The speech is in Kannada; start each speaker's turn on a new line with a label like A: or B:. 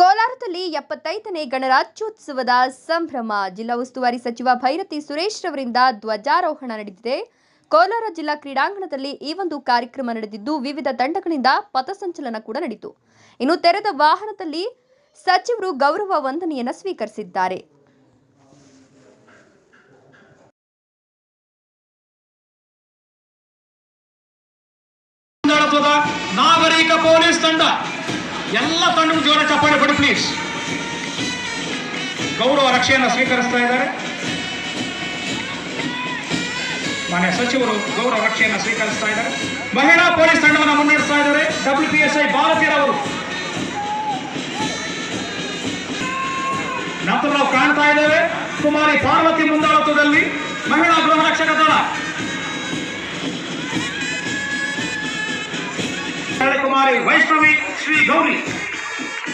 A: ಕೋಲಾರದಲ್ಲಿ ಎಪ್ಪತ್ತೈದನೇ ಗಣರಾಜ್ಯೋತ್ಸವದ ಸಂಭ್ರಮ. ಜಿಲ್ಲಾ ಉಸ್ತುವಾರಿ ಸಚಿವ ಭೈರತಿ ಸುರೇಶ್ ರವರಿಂದ ಧ್ವಜಾರೋಹಣ ನಡೆದಿದೆ. ಕೋಲಾರ ಜಿಲ್ಲಾ ಕ್ರೀಡಾಂಗಣದಲ್ಲಿ ಈ ಒಂದು ಕಾರ್ಯಕ್ರಮ ನಡೆದಿದ್ದು, ವಿವಿಧ ತಂಡಗಳಿಂದ ಪಥಸಂಚಲನ ಕೂಡ ನಡೆಯಿತು. ಇನ್ನು ತೆರೆದ ವಾಹನದಲ್ಲಿ ಸಚಿವರು ಗೌರವ ವಂದನೆಯನ್ನು ಸ್ವೀಕರಿಸಿದ್ದಾರೆ.
B: ನಾಗರಿಕ ಪೊಲೀಸ್ ತಂಡ, ಎಲ್ಲ ಕೊಡಿ ಪ್ಲೀಸ್ ಗೌರವ ರಕ್ಷೆಯನ್ನು ಸ್ವೀಕರಿಸ್ತಾ ಇದ್ದಾರೆ. ಮಾನ್ಯ ಸಚಿವರು ಗೌರವ ರಕ್ಷೆಯನ್ನು ಸ್ವೀಕರಿಸ್ತಾ ಇದ್ದಾರೆ. ಮಹಿಳಾ ಪೊಲೀಸ್ ತಂಡವನ್ನು ಮುನ್ನಡೆಸ್ತಾ ಇದ್ದಾರೆ. ಡಬ್ಲ್ಯೂ ಪಿ ಎಸ್ ಐ ಭಾರತೀಯರವರು ನಂತರ ನಾವು ಕಾಣ್ತಾ ಇದ್ದೇವೆ. ಕುಮಾರಿ ಪಾರ್ವತಿ ಮುಂದಾಳತ್ವದಲ್ಲಿ ಮಹಿಳಾ ಗೃಹ ರಕ್ಷಕ ದಳ. ಕುಮಾರಿ ವೈಷ್ಣವಿ ಶ್ರೀ ಗೌರಿ.